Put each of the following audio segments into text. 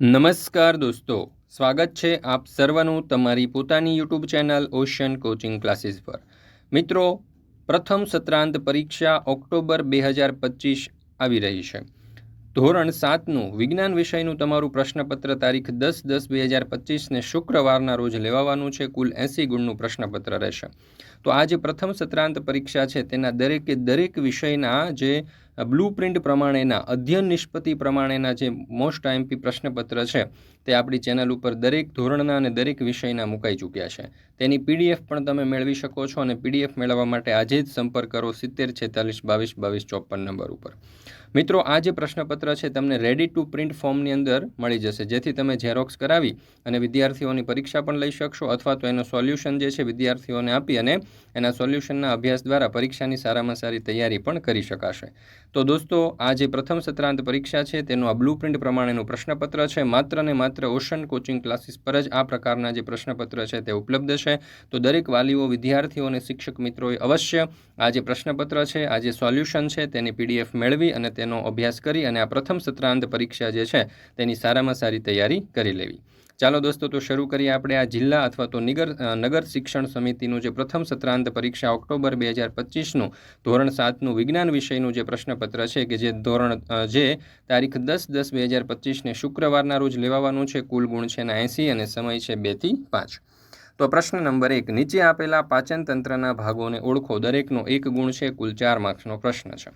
નમસ્કાર દોસ્તો, સ્વાગત છે આપ સર્વનું તમારી પોતાની YouTube channel ocean coaching classes પર. મિત્રો, પ્રથમ સત્રાંત પરીક્ષા ઓક્ટોબર બે હજાર પચીસ આવી રહી છે. ધોરણ સાતનું વિજ્ઞાન વિષયનું તમારું પ્રશ્નપત્ર તારીખ દસ દસ બે હજાર પચીસને શુક્રવારના રોજ લેવાવાનું છે, કુલ એંસી ગુણનું પ્રશ્નપત્ર રહેશે. તો આ જે પ્રથમ સત્રાંત પરીક્ષા છે, તેના દરેકે દરેક વિષયના જે બ્લુ પ્રિન્ટ પ્રમાણેના, અધ્યયન નિષ્પતિ પ્રમાણેના જે મોસ્ટ આઈએમપી પ્રશ્નપત્ર છે, તે આપણી ચેનલ ઉપર દરેક ધોરણના અને દરેક વિષયના મુકાઈ ચૂક્યા છે. તેની પીડીએફ પણ તમે મેળવી શકો છો અને પીડીએફ મેળવવા માટે આજે જ સંપર્ક કરો સિત્તેર છેતાલીસ બાવીસ બાવીસ ચોપન નંબર ઉપર. મિત્રો, આ જે પ્રશ્નપત્ર છે તમને રેડી ટુ પ્રિન્ટ ફોર્મની અંદર મળી જશે. જેથી તમે ઝેરોક્સ કરાવી અને વિદ્યાર્થીઓની પરીક્ષા પણ લઈ શકશો અથવા તો એનો સોલ્યુશન જે છે વિદ્યાર્થીઓને આપી અને એના સોલ્યુશનના અભ્યાસ દ્વારા પરીક્ષાની સારામાં સારી તૈયારી પણ કરી શકાશે. તો દોસ્તો, આ જે પ્રથમ સત્રાંત પરીક્ષા છે તેનું આ બ્લુ પ્રિન્ટ પ્રમાણેનું પ્રશ્નપત્ર છે. માત્ર ને માત્ર ઓશન કોચિંગ ક્લાસીસ પર જ આ પ્રકારના જે પ્રશ્નપત્ર છે તે ઉપલબ્ધ છે. તો દરેક વાલીઓ, વિદ્યાર્થીઓ અને શિક્ષક મિત્રોએ અવશ્ય આ જે પ્રશ્નપત્ર છે, આ જે સોલ્યુશન છે તેની પીડીએફ મેળવી અને તેનો અભ્યાસ કરી અને આ પ્રથમ સત્રાંત પરીક્ષા જે છે, તેની સારામાં સારી તૈયારી કરી લેવી. ચાલો દોસ્તો, તો શરૂ કરીએ આપણે આ જિલ્લા અથવા તો નિગર નગર શિક્ષણ સમિતિનું જે પ્રથમ સત્રાંત પરીક્ષા ઓક્ટોબર બે હજાર પચીસનું ધોરણ સાતનું વિજ્ઞાન વિષયનું જે પ્રશ્નપત્ર છે કે જે ધોરણ જે તારીખ દસ દસ બે હજાર પચીસને શુક્રવારના રોજ લેવાવાનું છે, કુલ ગુણ છે એના એંસી અને સમય છે બેથી પાંચ. તો પ્રશ્ન નંબર એક, નીચે આપેલા પાચન તંત્રના ભાગોને ઓળખો. દરેકનો એક ગુણ છે, કુલ ચાર માર્ક્સનો પ્રશ્ન છે.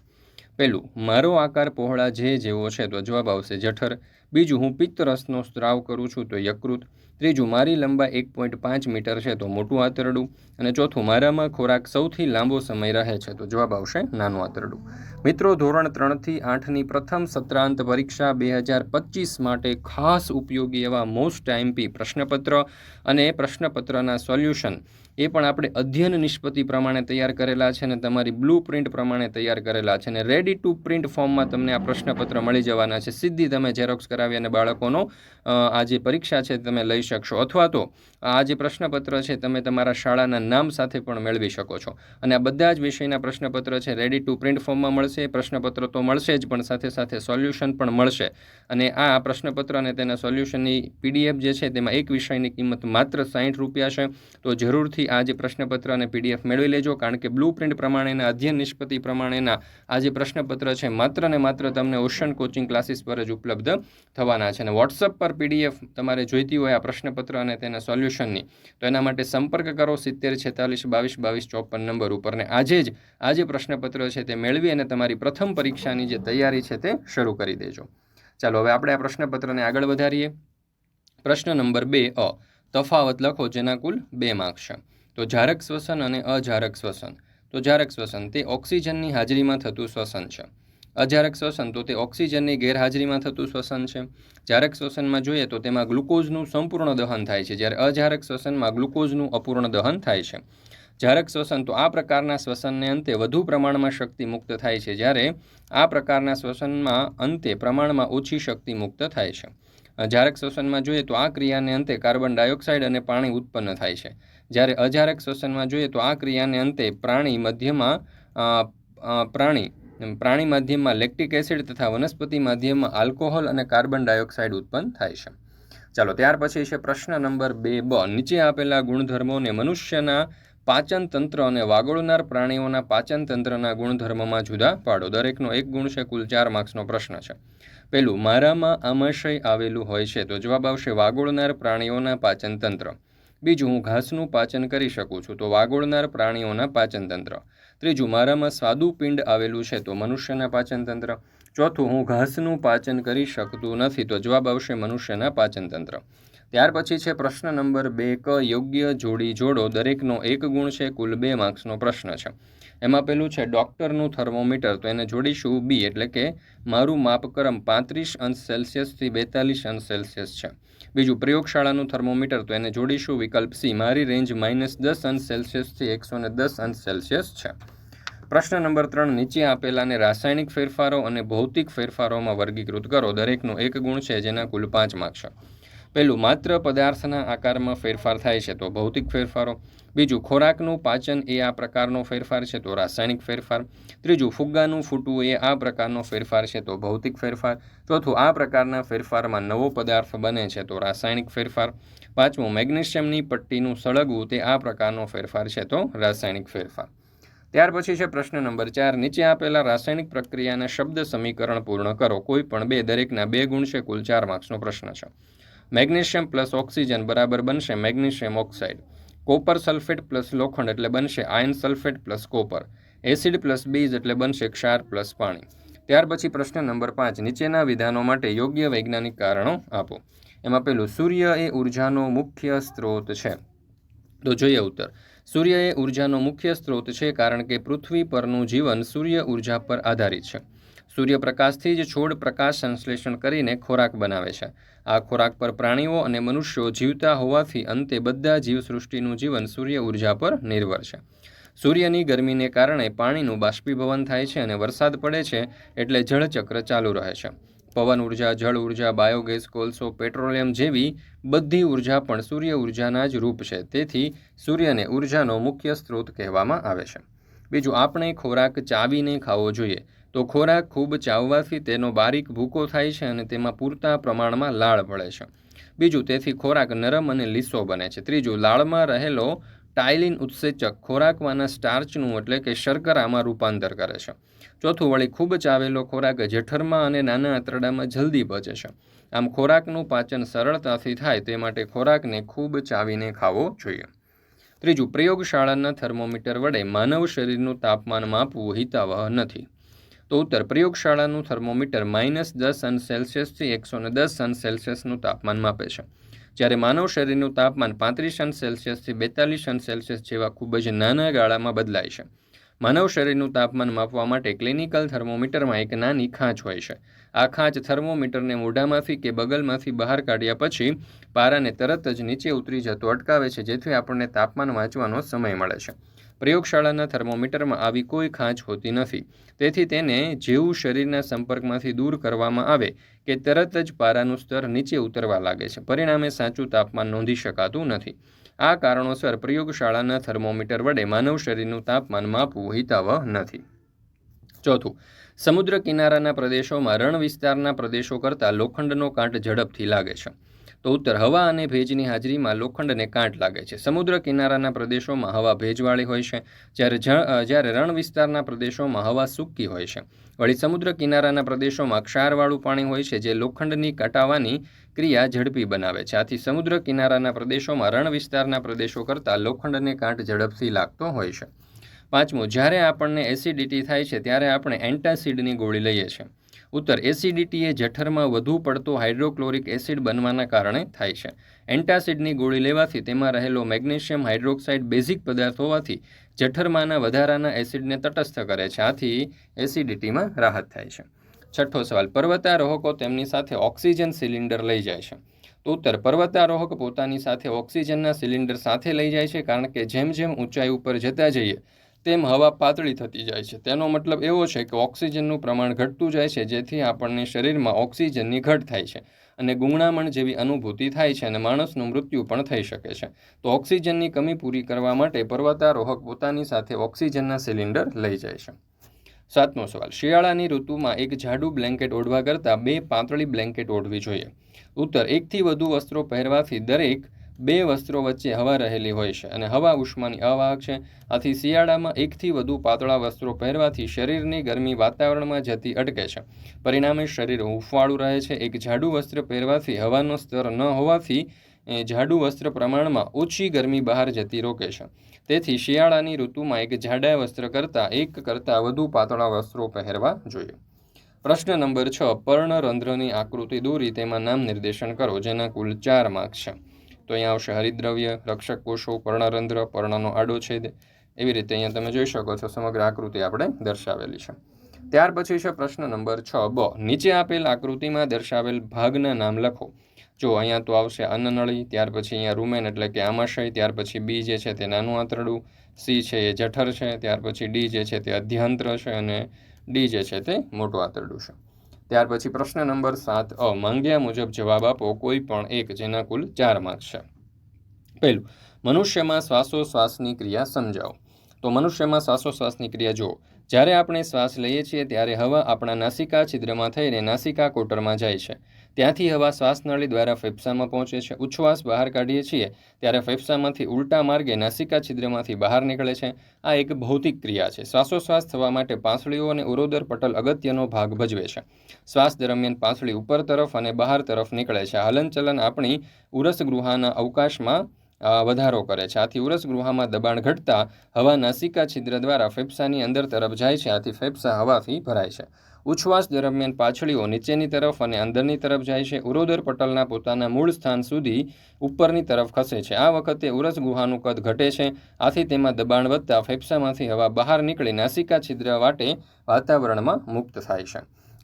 પહેલું મારો આકાર પહોળા જે જેવો છે તો જવાબ આવશે જઠર. બીજું, હું પિત્તરસનો સ્ત્રાવ કરું છું તો યકૃત. ત્રીજું, મારી લંબાઈ એક પોઈન્ટ પાંચ મીટર છે, તો મોટું આંતરડું. અને ચોથું, મારામાં ખોરાક સૌથી લાંબો સમય રહે છે, તો જવાબ આવશે નાનું આંતરડું. મિત્રો, ધોરણ ત્રણથી આઠની પ્રથમ સત્રાંત પરીક્ષા બે હજાર પચીસ માટે ખાસ ઉપયોગી એવા મોસ્ટ ટાઈમપી પ્રશ્નપત્ર અને પ્રશ્નપત્રના સોલ્યુશન. એ પણ આપણે અધ્યયન નિષ્પતિ પ્રમાણે તૈયાર કરેલા છે અને તમારી બ્લુ પ્રિન્ટ પ્રમાણે તૈયાર કરેલા છે અને રેડી ટુ પ્રિન્ટ ફોર્મમાં તમને આ પ્રશ્નપત્ર મળી જવાના છે. સીધી તમે ઝેરોક્સ કરાવી અને બાળકોનો આ જે પરીક્ષા છે તમે લઈ શકશો અથવા તો આ જે પ્રશ્નપત્ર છે, તમે તમારા શાળાના નામ સાથે પણ મેળવી શકો છો. અને આ બધા જ વિષયના પ્રશ્નપત્ર છે રેડી ટુ પ્રિન્ટ ફોર્મમાં મળશે, પ્રશ્નપત્ર તો મળશે જ, પણ સાથે સાથે સોલ્યુશન પણ મળશે. અને આ પ્રશ્નપત્ર અને તેના સોલ્યુશનની પીડીએફ જે છે, તેમાં એક વિષયની કિંમત માત્ર સાહીઠ રૂપિયા છે. તો જરૂરથી આ જે પ્રશ્નપત્ર અને પીડીએફ મેળવી લેજો, કારણ કે બ્લુ પ્રિન્ટ પ્રમાણેના, અધ્યયન નિષ્પતિ પ્રમાણેના આ જે પ્રશ્નપત્ર છે, માત્ર ને માત્ર તમને ઓશન કોચિંગ ક્લાસીસ પર જ ઉપલબ્ધ થવાના છે. અને વોટ્સઅપ પર પીડીએફ તમારે જોઈતી હોય આ પ્રશ્નપત્ર અને તેના સોલ્યુશનની. તો એના માટે સંપર્ક કરો સિત્તેર છેતાલીસ બાવીસ બાવીસ ચોપન નંબર ઉપર ને આજે જ આ જે પ્રશ્નપત્ર છે તે મેળવી અને તમારી પ્રથમ પરીક્ષાની જે તૈયારી છે તે શરૂ કરી દેજો. ચાલો, હવે આપણે આ પ્રશ્નપત્રને આગળ વધારીએ. પ્રશ્ન નંબર બે અ, તફાવત લખો જેના કુલ બે માર્ક્સ છે. તો જારક શ્વસન અને અજારક શ્વસન. તો જારક શ્વસન, તે ઓક્સિજનની હાજરીમાં થતું શ્વસન છે. અજારક શ્વસન, તો તે ઓક્સિજનની ગેરહાજરીમાં થતું શ્વસન છે. જારક શ્વસનમાં જોઈએ, તો તેમાં ગ્લુકોઝનું સંપૂર્ણ દહન થાય છે. જ્યારે અજારક શ્વસનમાં ગ્લુકોઝનું અપૂર્ણ દહન થાય છે. જારક શ્વસન, તો આ પ્રકારના શ્વસનને અંતે વધુ પ્રમાણમાં શક્તિ મુક્ત થાય છે. જ્યારે આ પ્રકારના શ્વસનમાં અંતે પ્રમાણમાં ઓછી શક્તિ મુક્ત થાય છે. જારક શ્વસનમાં જોઈએ, તો આ ક્રિયાને અંતે કાર્બન ડાયોક્સાઇડ અને પાણી ઉત્પન્ન થાય છે. જ્યારે અજારક શ્વસનમાં જોઈએ, તો આ ક્રિયાને અંતે પ્રાણી મધ્યમાં પ્રાણી પ્રાણી માધ્યમમાં લેક્ટિક એસિડ તથા વનસ્પતિ માધ્યમમાં આલ્કોહોલ અને કાર્બન ડાયોક્સાઇડ ઉત્પન્ન થાય છે. ચાલો, ત્યાર પછી છે પ્રશ્ન નંબર બે બ. નીચે આપેલા ગુણધર્મોને મનુષ્યના પાચન તંત્ર અને વાગોળનાર પ્રાણીઓના પાચન તંત્રના ગુણધર્મમાં જુદા પાડો. દરેકનો એક ગુણ છે, કુલ ચાર માર્ક્સનો પ્રશ્ન છે. પેલું મારામાં આમાશય આવેલું હોય છે તો જવાબ આવશે વાગોળનાર પ્રાણીઓના પાચન તંત્ર. બીજું, હું ઘાસનું પાચન કરી શકું છું તો વાગોળનાર પ્રાણીઓના પાચન તંત્ર. ત્રીજું, મારામાં સ્વાદુપિંડ આવેલું છે, તો મનુષ્યના પાચન તંત્ર. ચોથું, હું ઘાસનું પાચન કરી શકતું નથી, તો જવાબ આવશે મનુષ્યના પાચન તંત્ર. ત્યાર પછી છે પ્રશ્ન નંબર બે, ક યોગ્ય જોડી જોડો દરેકનો એક ગુણ છે, કુલ બે માર્ક્સનો પ્રશ્ન છે. એમાં પેલું છે ડૉક્ટરનું થર્મોમીટર તો એને જોડીશું બી એટલે કે મારું માપક્રમ પાંત્રીસ અંશ સેલ્સિયસથી બેતાલીસ અંશ સેલ્સિયસ છે. બીજું, પ્રયોગશાળાનું થર્મોમીટર તો એને જોડીશું વિકલ્પ સી મારી રેન્જ માઇનસ દસ અંશ સેલ્સિયસથી એકસો ને દસ અંશ સેલ્સિયસ છે. પ્રશ્ન નંબર ત્રણ, નીચે આપેલાને રાસાયણિક ફેરફારો અને ભૌતિક ફેરફારોમાં વર્ગીકૃત કરો. દરેકનો એક ગુણ છે, જેના કુલ પાંચ માર્ક છે. પહેલું માત્ર પદાર્થના આકારમાં ફેરફાર થાય છે તો ભૌતિક ફેરફારો. બીજું, ખોરાકનું પાચન એ આ પ્રકારનો ફેરફાર છે તો રાસાયણિક ફેરફાર. ત્રીજું, ફુગ્ગાનું ફૂટવું એ આ પ્રકારનો ફેરફાર છે તો ભૌતિક ફેરફાર. ચોથું, આ પ્રકારના ફેરફારમાં નવો પદાર્થ બને છે તો રાસાયણિક ફેરફાર. પાંચમું, મેગ્નેશિયમની પટ્ટીનું સળગવું તે આ પ્રકારનો ફેરફાર છે તો રાસાયણિક ફેરફાર. ત્યાર પછી છે પ્રશ્ન નંબર ચાર, નીચે આપેલા રાસાયણિક પ્રક્રિયાના શબ્દ સમીકરણ પૂર્ણ કરો. કોઈ પણ બે, દરેકના બે ગુણ છે, કુલ ચાર માર્ક્સનો પ્રશ્ન છે. મેગ્નેશિયમ પ્લસ ઓક્સિજન બરાબર બનશે magnesium oxide. Copper sulphate plus લોખંડ એટલે બનશે iron sulphate plus copper. Acid plus બીજ એટલે બનશે ક્ષાર પ્લસ પાણી. ત્યાર પછી પ્રશ્ન નંબર પાંચ, નીચેના વિધાનો માટે યોગ્ય વૈજ્ઞાનિક કારણો આપો. એમાં પેલું, સૂર્ય એ ઉર્જાનો મુખ્ય સ્ત્રોત છે. તો જોઈએ ઉત્તર. સૂર્ય એ ઉર્જાનો મુખ્ય સ્ત્રોત છે કારણ કે પૃથ્વી પરનું જીવન સૂર્ય ઊર્જા પર આધારિત છે. સૂર્યપ્રકાશથી જ છોડ પ્રકાશ સંશ્લેષણ કરીને ખોરાક બનાવે છે. આ ખોરાક પર પ્રાણીઓ અને મનુષ્યો જીવતા હોવાથી અંતે બધા જીવસૃષ્ટિનું જીવન સૂર્ય ઊર્જા પર નિર્ભર છે. સૂર્યની ગરમીને કારણે પાણીનું બાષ્પીભવન થાય છે અને વરસાદ પડે છે એટલે જળચક્ર ચાલુ રહે છે. પવન ઊર્જા, જળ ઊર્જા, બાયોગેસ, કોલસો, પેટ્રોલિયમ જેવી બધી ઊર્જા પણ સૂર્ય ઉર્જાના જ રૂપ છે. તેથી સૂર્યને ઉર્જાનો મુખ્ય સ્ત્રોત કહેવામાં આવે છે. બીજું, આપણે ખોરાક ચાવીને ખાવો જોઈએ. તો ખોરાક ખૂબ ચાવવાથી તેનો બારીક ભૂકો થાય છે અને તેમાં પૂરતા પ્રમાણમાં લાળ પડે છે. બીજું, તેથી ખોરાક નરમ અને લીસો બને છે. ત્રીજું, લાળમાં રહેલો ટાઇલિન ઉત્સેચક ખોરાકમાંના સ્ટાર્ચનું એટલે કે શર્કરામાં રૂપાંતર કરે છે. ચોથું વળી ખૂબ ચાવેલો ખોરાક જઠરમાં અને નાના આંતરડામાં જલ્દી પચે છે. આમ ખોરાકનું પાચન સરળતાથી થાય તે માટે ખોરાકને ખૂબ ચાવીને ખાવો જોઈએ. ત્રીજું, પ્રયોગશાળાના થર્મોમીટર વડે માનવ શરીરનું તાપમાન માપવું હિતાવહ નથી. તો ઉત્તર પ્રયોગશાળાનું થર્મોમીટર માઇનસ દસ અંશ સેલ્સિયસથી એકસો ને દસ અંશ સેલ્સિયસનું તાપમાન માપે છે. જ્યારે માનવ શરીરનું તાપમાન પાંત્રીસ અંશ સેલ્સિયસથી બેતાલીસ અંશ સેલ્સિયસ જેવા ખૂબ જ નાના ગાળામાં બદલાય છે. માનવ શરીરનું તાપમાન માપવા માટે ક્લિનિકલ થર્મોમીટરમાં એક નાની ખાંચ હોય છે. આ ખાંચ થર્મોમીટરને મોઢામાંથી કે બગલમાંથી બહાર કાઢ્યા પછી પારાને તરત જ નીચે ઉતરી જતો અટકાવે છે, જેથી આપણને તાપમાન વાંચવાનો સમય મળે છે. પ્રયોગશાળાના થર્મોમીટરમાં આવી કોઈ ખાંચ હોતી નથી. તેથી તેને જેવું શરીરના સંપર્કમાંથી દૂર કરવામાં આવે કે તરત જ પારાનું સ્તર નીચે ઉતરવા લાગે છે. પરિણામે સાચું તાપમાન નોંધી શકાતું નથી. આ કારણોસર પ્રયોગશાળાના થર્મોમીટર વડે માનવ શરીરનું તાપમાન માપવું હિતાવહ નથી. ચોથું, સમુદ્ર કિનારાના પ્રદેશોમાં રણ વિસ્તારના પ્રદેશો કરતાં લોખંડનો કાંટ ઝડપથી લાગે છે. તો ઉત્તર હવા અને ભેજની હાજરીમાં લોખંડને કાંટ લાગે છે. સમુદ્ર કિનારાના પ્રદેશોમાં હવા ભેજવાળી હોય છે. જ્યારે જ્યારે રણ વિસ્તારના પ્રદેશોમાં હવા સૂકી હોય છે. વળી સમુદ્ર કિનારાના પ્રદેશોમાં ક્ષારવાળું પાણી હોય છે, જે લોખંડની કટાવાની ક્રિયા ઝડપી બનાવે છે. આથી સમુદ્ર કિનારાના પ્રદેશોમાં રણ વિસ્તારના પ્રદેશો કરતાં લોખંડને કાંટ ઝડપથી લાગતો હોય છે. પાંચમું, જ્યારે આપણને એસિડિટી થાય છે, ત્યારે આપણે એન્ટાસિડની ગોળી લઈએ છીએ. ઉત્તર એસિડિટી એ જઠરમાં વધુ પડતો હાઇડ્રોક્લોરિક એસિડ બનવાના કારણે થાય છે. એન્ટાસિડની ગોળી લેવાથી તેમાં રહેલો મેગ્નેશિયમ હાઇડ્રોક્સાઇડ બેઝિક પદાર્થ હોવાથી જઠરમાંના વધારાના એસિડને તટસ્થ કરે છે. આથી એસિડિટીમાં રાહત થાય છે. છઠ્ઠો સવાલ, પર્વતારોહકો તેમની સાથે ઓક્સિજન સિલિન્ડર લઈ જાય છે. તો ઉત્તર, પર્વતારોહક પોતાની સાથે ઓક્સિજનના સિલિન્ડર સાથે લઈ જાય છે કારણ કે જેમ જેમ ઊંચાઈ ઉપર જતા જઈએ તેમ હવા પાતળી થતી જાય છે. તેનો મતલબ એવો છે કે ઓક્સિજનનું પ્રમાણ ઘટતું જાય છે, જેથી આપણને શરીરમાં ઓક્સિજનની ઘટ થાય છે અને ગુંગણામણ જેવી અનુભૂતિ થાય છે અને માણસનું મૃત્યુ પણ થઈ શકે છે. તો ઓક્સિજનની કમી પૂરી કરવા માટે પર્વતારોહક પોતાની સાથે ઓક્સિજનના સિલિન્ડર લઈ જાય છે. સાતમો સવાલ. શિયાળાની ઋતુમાં એક જાડું બ્લેન્કેટ ઓઢવા કરતાં બે પાતળી બ્લેન્કેટ ઓઢવી જોઈએ. ઉત્તર, એકથી વધુ વસ્ત્રો પહેરવાથી દરેક બે વસ્ત્રો વચ્ચે હવા રહેલી હોય છે અને હવા ઉષ્માની અવાહક છે. આથી શિયાળામાં એકથી વધુ પાતળા વસ્ત્રો પહેરવાથી શરીરની ગરમી વાતાવરણમાં જતી અટકે છે. પરિણામે શરીર હૂંફવાળું રહે છે. એક જાડુ વસ્ત્ર પહેરવાથી હવાનો સ્તર ન હોવાથી જાડુ વસ્ત્ર પ્રમાણમાં ઓછી ગરમી બહાર જતી રોકે છે. તેથી શિયાળાની ઋતુમાં એક જાડા વસ્ત્ર કરતાં એક કરતાં વધુ પાતળા વસ્ત્રો પહેરવા જોઈએ. પ્રશ્ન નંબર છ. પર્ણરંધ્રની આકૃતિ દોરી તેમાં નામ નિર્દેશન કરો, જેના કુલ ચાર માર્ક્સ છે. તો અહીંયા આવશે હરિદ્રવ્ય રક્ષક કોષો પર્ણરંધ્ર, પર્ણનો આડો છેદ એવી રીતે અહીંયા તમે જોઈ શકો છો, સમગ્ર આકૃતિ આપણે દર્શાવેલી છે. ત્યાર પછી છે પ્રશ્ન નંબર છ, બ. નીચે આપેલ આકૃતિમાં દર્શાવેલ ભાગના નામ લખો. જો અહીંયા તો આવશે અન્નનળી, ત્યાર પછી અહીંયા રૂમેન એટલે કે આમાશય, ત્યાર પછી બી જે છે તે નાનું આંતરડું, સી છે એ જઠર છે, ત્યાર પછી ડી જે છે તે અધ્યંત્ર છે અને ડી જે છે તે મોટું આંતરડું છે. ત્યાર પછી પ્રશ્ન નંબર સાત, અ, માંગ્યા મુજબ જવાબ આપો કોઈ પણ એક જેના કુલ ચાર માર્ક્સ છે. પહેલું, મનુષ્યમાં શ્વાસોશ્વાસની ક્રિયા સમજાવો. તો મનુષ્યમાં શ્વાસોશ્વાસની ક્રિયા જુઓ. જ્યારે આપણે શ્વાસ લઈએ છીએ ત્યારે હવા આપણા નાસિકા છિદ્રમાં થઈને નાસિકા કોટરમાં જાય છે. ત્યાંથી હવા શ્વાસનળી દ્વારા ફેફસામાં પહોંચે છે. ઉચ્છવાસ બહાર કાઢીએ છીએ ત્યારે ફેફસામાંથી ઉલટા માર્ગે નાસિકા છિદ્રમાંથી બહાર નીકળે છે. આ એક ભૌતિક ક્રિયા છે. શ્વાસોશ્વાસ થવા માટે પાંસળીઓ અને ઉરોદર પટલ અગત્યનો ભાગ ભજવે છે. શ્વાસ દરમિયાન પાંસળી ઉપર તરફ અને બહાર તરફ નીકળે છે. હલનચલન આપણી ઉરસ ગૃહાના અવકાશમાં વધારો કરે છે. આથી ઉરસ ગૃહમાં દબાણ ઘટતા હવા નાસિકા છિદ્ર દ્વારા ફેફસાની અંદર તરફ જાય છે. આથી ફેફસા હવાથી ભરાય છે. ઉચ્છવાસ દરમિયાન પાછળીઓ નીચેની તરફ અને અંદરની તરફ જાય છે. ઉરોદર પટલના પોતાના મૂળ સ્થાન સુધી ઉપરની તરફ ખસે છે. આ વખતે ઉરસ ગુહાનું કદ ઘટે છે. આથી તેમાં દબાણ વધતા ફેફસામાંથી હવા બહાર નીકળી નાસિકા છિદ્ર વાટે વાતાવરણમાં મુક્ત થાય છે.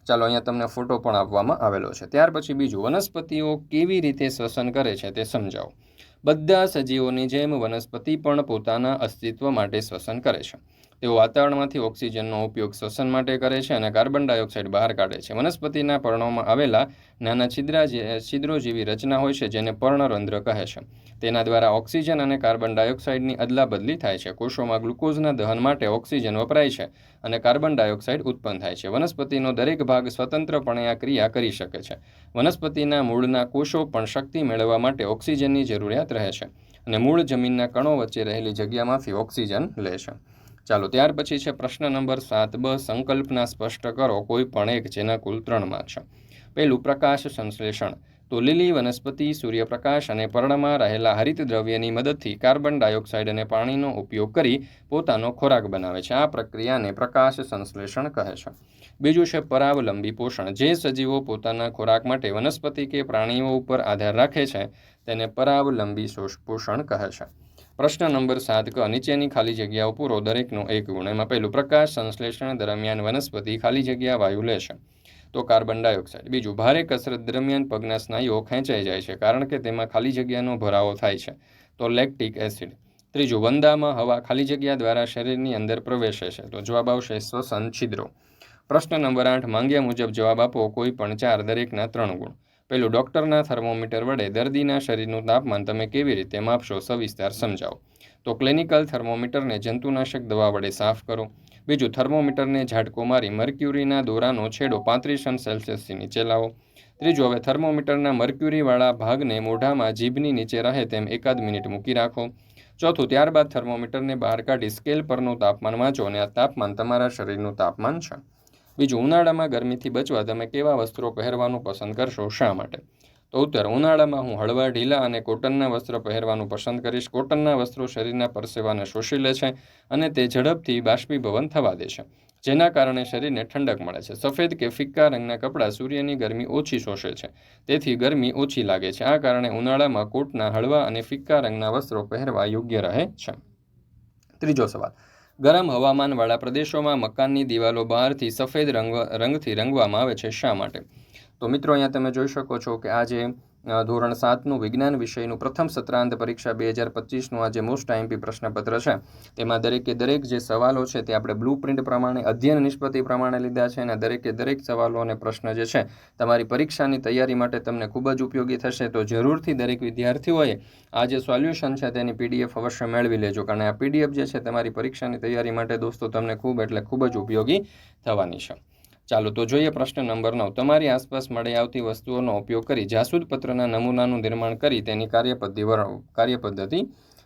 ચાલો અહીંયા તમને ફોટો પણ આપવામાં આવેલો છે. ત્યાર પછી બીજું, વનસ્પતિઓ કેવી રીતે શ્વસન કરે છે તે સમજાવો. બધા સજીવોની જેમ વનસ્પતિ પણ પોતાના અસ્તિત્વ માટે શ્વસન કરે છે. તેઓ વાતાવરણમાંથી ઓક્સિજનનો ઉપયોગ શ્વસન માટે કરે છે અને કાર્બન ડાયોક્સાઇડ બહાર કાઢે છે. વનસ્પતિના પર્ણોમાં આવેલા નાના છિદ્રા છિદ્રો જેવી રચના હોય છે જેને પર્ણરંધ્ર કહે છે. તેના દ્વારા ઓક્સિજન અને કાર્બન ડાયોક્સાઇડની અદલાબદલી થાય છે. કોષોમાં ગ્લુકોઝના દહન માટે ઓક્સિજન વપરાય છે અને કાર્બન ડાયોક્સાઇડ ઉત્પન્ન થાય છે. વનસ્પતિનો દરેક ભાગ સ્વતંત્રપણે આ ક્રિયા કરી શકે છે. વનસ્પતિના મૂળના કોષો પણ શક્તિ મેળવવા માટે ઓક્સિજનની જરૂરિયાત રહે છે અને મૂળ જમીનના કણો વચ્ચે રહેલી જગ્યામાંથી ઓક્સિજન લે છે. ચાલો, ત્યાર પછી છે પ્રશ્ન નંબર સાત. બ, સંકલ્પના સ્પષ્ટ કરો, કોઈ પણ એક જેના કુલ ત્રણ માર્ક છે. પહેલું, પ્રકાશ સંશ્લેષણ. તો લીલી વનસ્પતિ, સૂર્યપ્રકાશ અને પર્ણમાં રહેલા હરિત દ્રવ્યની મદદથી કાર્બન ડાયોક્સાઇડ અને પાણીનો ઉપયોગ કરી પોતાનો ખોરાક બનાવે છે. આ પ્રક્રિયાને પ્રકાશ સંશ્લેષણ કહે છે. બીજું છે પરાવલંબી પોષણ. જે સજીવો પોતાના ખોરાક માટે વનસ્પતિ કે પ્રાણીઓ ઉપર આધાર રાખે છે, તેને પરાવલંબી પોષણ કહે છે. પ્રશ્ન નંબર સાત, ક, નીચેની ખાલી જગ્યાઓ પૂરો દરેકનો એક ગુણ. એમાં પહેલું પ્રકાશ સંશ્લેષણ દરમિયાન વનસ્પતિ ખાલી જગ્યા વાયુ લેશે. તો કાર્બન ડાયોક્સાઇડ. બીજું, ભારે કસરત દરમિયાન પગના સ્નાયુઓ ખેંચાઈ જાય છે કારણ કે તેમાં ખાલી જગ્યાનો ભરાવો થાય છે. તો લેક્ટિક એસિડ. ત્રીજું, વંદામાં હવા ખાલી જગ્યા દ્વારા શરીરની અંદર પ્રવેશે છે. તો જવાબ આવશે શ્વસન છિદ્રો. પ્રશ્ન નંબર આઠ, માંગ્યા મુજબ જવાબ આપો કોઈ પણ ચાર દરેકના ત્રણ ગુણ. પેલું ડૉક્ટરના થર્મોમીટર વડે દર્દીના શરીરનું તાપમાન તમે કેવી રીતે માપશો સવિસ્તાર સમજાવો. તો ક્લિનિકલ થર્મોમીટરને જંતુનાશક દવા વડે સાફ કરો. બીજું, થર્મોમીટરને ઝાટકો મારી મર્ક્યુરીના દોરાનો છેડો પાંત્રીસ સેલ્સિયસથી નીચે લાવો. ત્રીજું, હવે થર્મોમીટરના મર્ક્યુરીવાળા ભાગને મોઢામાં જીભની નીચે રહે તેમ એકાદ મિનિટ મૂકી રાખો. ચોથું, ત્યારબાદ થર્મોમીટરને બહાર કાઢી સ્કેલ પરનું તાપમાન વાંચો અને આ તાપમાન તમારા શરીરનું તાપમાન છે. બીજું, ઉનાળામાં ગરમીથી બચવા તમે કેવા વસ્ત્રો પહેરવાનું પસંદ કરશો? શા માટે? તો ઉત્તર, ઉનાળામાં હું હળવા, ઢીલા અને કોટનના વસ્ત્ર પહેરવાનું પસંદ કરીશ. કોટનના વસ્ત્રો શરીરના પરસેવાને શોષી લે છે અને તે ઝડપથી બાષ્પીભવન થવા દે છે, જેના કારણે શરીરને ઠંડક મળે છે. સફેદ કે ફિક્કા રંગના કપડાં સૂર્યની ગરમી ઓછી શોષે છે, તેથી ગરમી ઓછી લાગે છે. આ કારણે ઉનાળામાં કોટના હળવા અને ફિક્કા રંગના વસ્ત્રો પહેરવા યોગ્ય રહે છે. ત્રીજો સવાલ. ગરમ હવામાનવાળા પ્રદેશોમાં મકાનની દિવાલો બહારથી સફેદ રંગ, રંગથી રંગવામાં આવે છે. શા માટે? તો મિત્રો, અહીંયા તમે જોઈ શકો છો કે આ જે ધોરણ સાતનું વિજ્ઞાન વિષયનું પ્રથમ સત્રાંત પરીક્ષા બે હજાર પચીસનું આ જે મોસ્ટ આઈમ્પી પ્રશ્નપત્ર છે. તેમાં દરેકે દરેક જે સવાલો છે તે આપણે બ્લુ પ્રિન્ટ પ્રમાણે, અધ્યયન નિષ્પત્તિ પ્રમાણે લીધા છે અને દરેકે દરેક સવાલો અને પ્રશ્ન જે છે તમારી પરીક્ષાની તૈયારી માટે તમને ખૂબ જ ઉપયોગી થશે. તો જરૂરથી દરેક વિદ્યાર્થીઓએ આ જે સોલ્યુશન છે તેની પીડીએફ અવશ્ય મેળવી લેજો, કારણ આ પીડીએફ જે છે તમારી પરીક્ષાની તૈયારી માટે દોસ્તો તમને ખૂબ એટલે ખૂબ જ ઉપયોગી થવાની છે. ચાલો તો જોઈએ પ્રશ્ન નંબર નવ. તમારી આસપાસ મળી આવતી વસ્તુઓનો ઉપયોગ કરી જાસૂદ પત્રના નમૂનાનું નિર્માણ કરી તેની કાર્યપદ્ધિ કાર્યપદ્ધતિ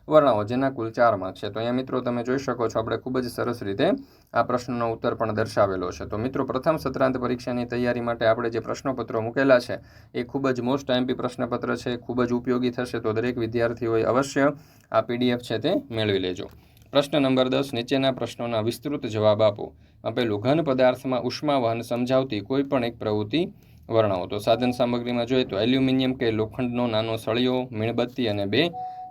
વર્ણવો, જેના કુલ ચાર માર્ક છે. તો અહીંયા મિત્રો તમે જોઈ શકો છો, આપણે ખૂબ જ સરસ રીતે આ પ્રશ્નનો ઉત્તર પણ દર્શાવેલો છે. તો મિત્રો, પ્રથમ સત્રાંત પરીક્ષાની તૈયારી માટે આપણે જે પ્રશ્નપત્રો મૂકેલા છે, એ ખૂબ જ મોસ્ટ ટાઈમપી પ્રશ્નપત્ર છે, ખૂબ જ ઉપયોગી થશે, તો દરેક વિદ્યાર્થીઓએ અવશ્ય આ પીડીએફ છે તે મેળવી લેજો. પ્રશ્ન નંબર દસ, નીચેના પ્રશ્નોના વિસ્તૃત જવાબ આપો. આપેલું ઘન પદાર્થમાં ઉષ્મા વહન સમજાવતી કોઈ પણ એક પ્રવૃત્તિ વર્ણવો. તો સાધન સામગ્રીમાં જોઈએ તો એલ્યુમિનિયમ કે લોખંડનો નાનો સળિયો, મીણબત્તી અને બે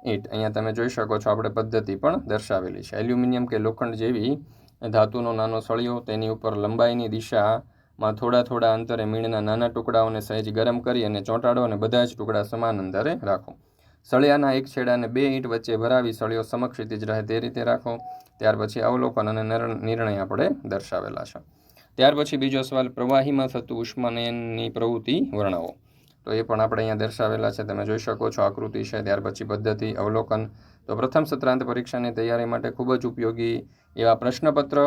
ઈંટ. અહીંયા તમે જોઈ શકો છો આપણે પદ્ધતિ પણ દર્શાવેલી છે. એલ્યુમિનિયમ કે લોખંડ જેવી ધાતુનો નાનો સળિયો, તેની ઉપર લંબાઈની દિશામાં થોડા થોડા અંતરે મીણના નાના ટુકડાઓને સહેજ ગરમ કરી અને ચોંટાડો અને બધા જ ટુકડા સમાન અંતરે રાખો. સળિયાના એક છેડાને બે ઈંટ વચ્ચે ભરાવી સળિયો સમક્ષિતિજ રહે તે રીતે રાખો. ત્યાર પછી અવલોકન અને નિર્ણય આપણે દર્શાવેલા છે. ત્યાર પછી બીજો સવાલ, પ્રવાહીમાં થતું ઉષ્માનયનની પ્રવૃત્તિ વર્ણવો. તો એ પણ આપણે અહીંયા દર્શાવેલા છે, તમે જોઈ શકો છો આકૃતિ છે. ત્યાર પછી પદ્ધતિ, અવલોકન. તો પ્રથમ સત્રાંત પરીક્ષાની તૈયારી માટે ખૂબ જ ઉપયોગી એવા પ્રશ્નપત્ર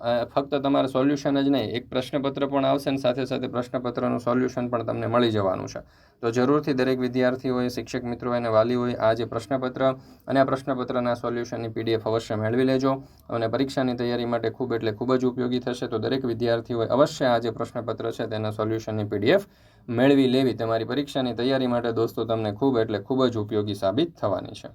ફક્ત તમારે સોલ્યુશન જ નહીં, એક પ્રશ્નપત્ર પણ આવશે અને સાથે સાથે પ્રશ્નપત્રનું સોલ્યુશન પણ તમને મળી જવાનું છે. તો જરૂરથી દરેક વિદ્યાર્થીઓએ શિક્ષક મિત્રો અને વાલીઓએ આ જે પ્રશ્નપત્ર અને આ પ્રશ્નપત્રના સોલ્યુશનની પીડીએફ અવશ્ય મેળવી લેજો અને પરીક્ષાની તૈયારી માટે ખૂબ એટલે ખૂબ જ ઉપયોગી થશે. તો દરેક વિદ્યાર્થીઓએ અવશ્ય આ જે પ્રશ્નપત્ર છે તેના સોલ્યુશનની પીડીએફ મેળવી લેવી. તમારી પરીક્ષાની તૈયારી માટે દોસ્તો, તમને ખૂબ એટલે ખૂબ જ ઉપયોગી સાબિત થવાની છે.